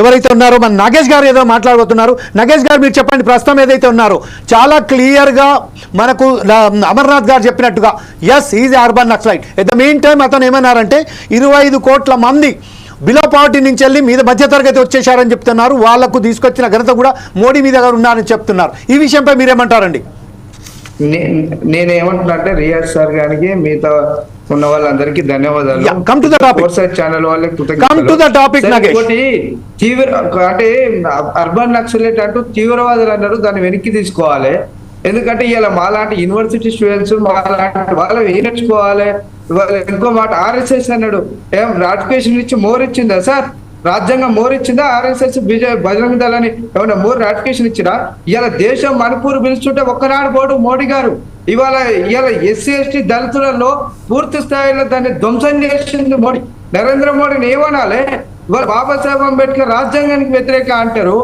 ఎవరైతే ఉన్నారో మన నాగేష్ గారు ఏదో మాట్లాడబోతున్నారు. నాగేష్ గారు మీరు చెప్పండి ప్రస్తుతం ఏదైతే ఉన్నారో. చాలా క్లియర్గా మనకు అమర్నాథ్ గారు చెప్పినట్టుగా as is urban naxalite at the main time అతను ఏమన్నారంటే ఇరవై ఐదు కోట్ల మంది బిలో పావర్టీ నుంచి వెళ్ళి మీద మధ్యతరగతి వచ్చేసారని చెప్తున్నారు. వాళ్ళకు తీసుకొచ్చిన ఘనత కూడా మోడీ మీద గారు ఉన్నారని చెప్తున్నారు. ఈ విషయంపై మీరేమంటారండి? నేనేమంటున్నా నేను అంటే రియాజ్ సార్ గారికి మిగతా ఉన్న వాళ్ళందరికీ ధన్యవాదాలు. ఛానల్ వాళ్ళకి. ఇంకోటి తీవ్ర అంటే అర్బన్ నక్సలైట్ అంటూ తీవ్రవాదులు అన్నారు దాన్ని వెనక్కి తీసుకోవాలి. ఎందుకంటే ఇలా మాలాంటి యూనివర్సిటీ స్టూడెంట్స్ మాలాంటి వాళ్ళు ఏం నేర్చుకోవాలి? ఇవాళ ఇంకో మాట ఆర్ఎస్ఎస్ అన్నాడు. ఏం రాటిఫికేషన్ ఇచ్చి మోర్ ఇచ్చిందా సార్? రాజ్యాంగం మోర్ ఇచ్చిందా? ఆర్ఎస్ఎస్ బీజేపీ బజరంగ దళాన్ని ఏమన్నా మోర్ రాటిఫికేషన్ ఇచ్చిరా? ఇవాళ దేశం మణిపూర్ పిలుస్తుంటే ఒక్కనాడు పోడు మోడీ గారు. ఇవాళ ఇవాళ ఎస్సీ ఎస్టీ దళితులలో పూర్తి స్థాయిలో దాన్ని ధ్వంసం చేసింది మోడీ. నరేంద్ర మోడీని ఏమనాలి? ఇవాళ బాబాసాహెబ్ అంబేద్కర్ రాజ్యాంగానికి వ్యతిరేక అంటారు.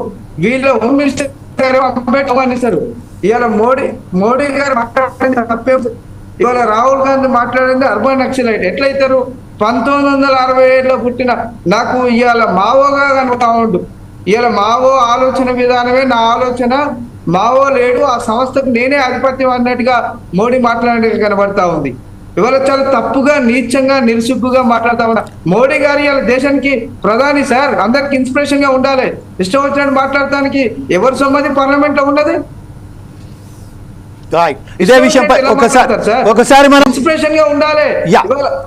వీళ్ళ హోమ్ మినిస్టర్ గారు అంబేద్కర్ అవమానిస్తారు ఇవాళ మోడీ మోడీ గారు మాట్లాడింది తప్పే ఇవాళ రాహుల్ గాంధీ మాట్లాడింది అర్బన్ నక్సలైట్. ఎట్లయితారు? పంతొమ్మిది వందల అరవై ఏడులో పుట్టిన నాకు ఇవాళ మావోగా కనుక ఉండు. ఇవాళ మావో ఆలోచన విధానమే నా ఆలోచన. మావో లేడు ఆ సంస్థకు నేనే ఆధిపత్యం అన్నట్టుగా మోడీ మాట్లాడేది కనబడతా ఉంది. ఇవాళ చాలా తప్పుగా నీచంగా నిరుసిగ్గుగా మాట్లాడుతా ఉన్నా. మోడీ గారు ఇవాళ దేశానికి ప్రధాని సార్ అందరికి ఇన్స్పిరేషన్గా ఉండాలి. ఇష్టం వచ్చినట్టు మాట్లాడటానికి ఎవరి సమ్మతి పార్లమెంట్లో ఉన్నది. ఇదే విషయంపై ఒకసారి ఒకసారి మనం ఇన్స్పిరేషన్గా ఉండాలి.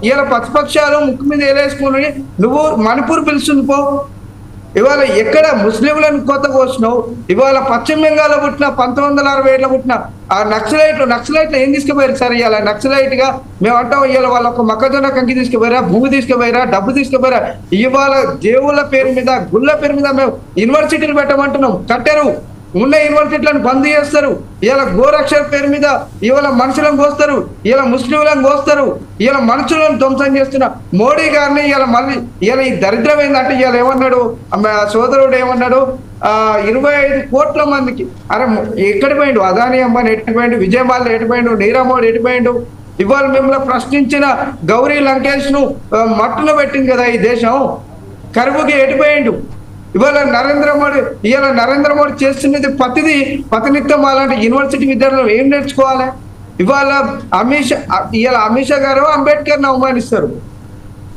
ఇవాళ ప్రతిపక్షాలు ముక్కు మీద ఏలేసుకుని నువ్వు మణిపూర్ పిలుస్తుంది పో. ఇవాళ ఎక్కడ ముస్లింలను కొత్తగా వచ్చినావు ఇవాళ పశ్చిమ బెంగాల్లో పుట్టిన పంతొమ్మిది వందల అరవై ఏళ్ళ పుట్టిన ఆ నక్సలైట్లు నక్సలైట్లు ఏం తీసుకుపోయారు సార్ ఇవాళ? నక్సలైట్గా మేము అంటాం ఇవాళ వాళ్ళ ఒక మొక్కజొన్న కంకి తీసుకుపోయారా? భూమి తీసుకుపోయారా? డబ్బు తీసుకుపోయారా? ఇవాళ దేవుళ్ళ పేరు మీద గుళ్ళ పేరు మీద మేము యూనివర్సిటీలు పెట్టమంటున్నాం. కట్టారు. ఉన్న యూనివర్సిటీలను బంద్ చేస్తారు. ఇలా గోరక్షర్ పేరు మీద ఇవాళ మనుషులను కోస్తారు. ఇలా ముస్లింలను కోస్తారు. ఇలా మనుషులను ధ్వంసం చేస్తున్న మోడీ గారిని ఇలా మళ్ళీ ఇలా ఈ దరిద్రం ఏంటంటే ఇలా ఏమన్నాడు? ఆమె సోదరుడు ఏమన్నాడు? ఆ ఇరవై ఐదు కోట్ల మందికి. అరే ఎక్కడ పోయిండు? అదాని అంబానీ ఎటుపోయిండు విజయమాల ఎటుపోయిండు నీరవ్ మోడీ ఎటుపోయిండు ఇవాళ మిమ్మల్ని ప్రశ్నించిన గౌరీ లంకేష్ను ఆ, పెట్టింది కదా ఈ దేశం. కరువుకి ఎటుపోయిండు ఇవాళ నరేంద్ర మోడీ ఇవాళ నరేంద్ర మోడీ చేస్తున్నది ప్రతిదీ పతినిత్యం అలాంటి యూనివర్సిటీ విద్యార్థులు ఏం నేర్చుకోవాలి? ఇవాళ అమిత్ షా ఇవాళ అమిత్ షా గారు అంబేద్కర్ని అవమానిస్తారు.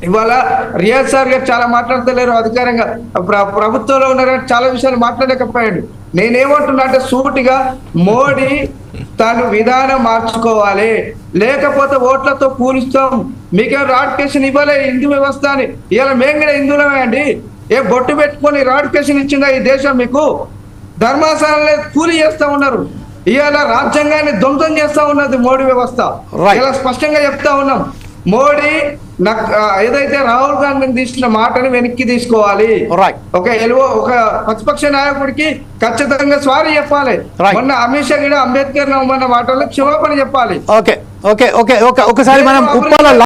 ఇవాళ రియాజ్ సార్ గారు చాలా మాట్లాడతలేరు అధికారంగా. ప్ర- ప్రభుత్వంలో ఉన్నారు చాలా విషయాలు మాట్లాడలేకపోయాడు. నేనేమంటున్నా అంటే సూటిగా మోడీ తను విధానం మార్చుకోవాలి. లేకపోతే ఓట్లతో కూలుస్తాం. మీకేం రాడ్కేషన్ ఇవ్వలే హిందూ వ్యవస్థ అని ఇవాళ మేము కూడా హిందువులమే అండి. ఏ బొట్టు పెట్టుకొని రాడికేషన్ ఇచ్చిందా ఈ దేశం మీకు? ధర్మాసనాలే కూలి చేస్తా ఉన్నారు. ఇవాళ రాజ్యాంగాన్ని ధ్వంసం చేస్తా ఉన్నది మోడీ వ్యవస్థ. ఇలా స్పష్టంగా చెప్తా ఉన్నాం. మోడీ ఏదైతే రాహుల్ గాంధీని తీసుకున్న మాటని వెనక్కి తీసుకోవాలి. ఒక ఎలువ ఒక ప్రతిపక్ష నాయకుడికి ఖచ్చితంగా స్వారీ చెప్పాలి. మొన్న అమిత్ షా కూడా అంబేద్కర్ మాటల్లో క్షమాపణ చెప్పాలి. ఓకే ఓకే ఓకే ఒకసారి మనం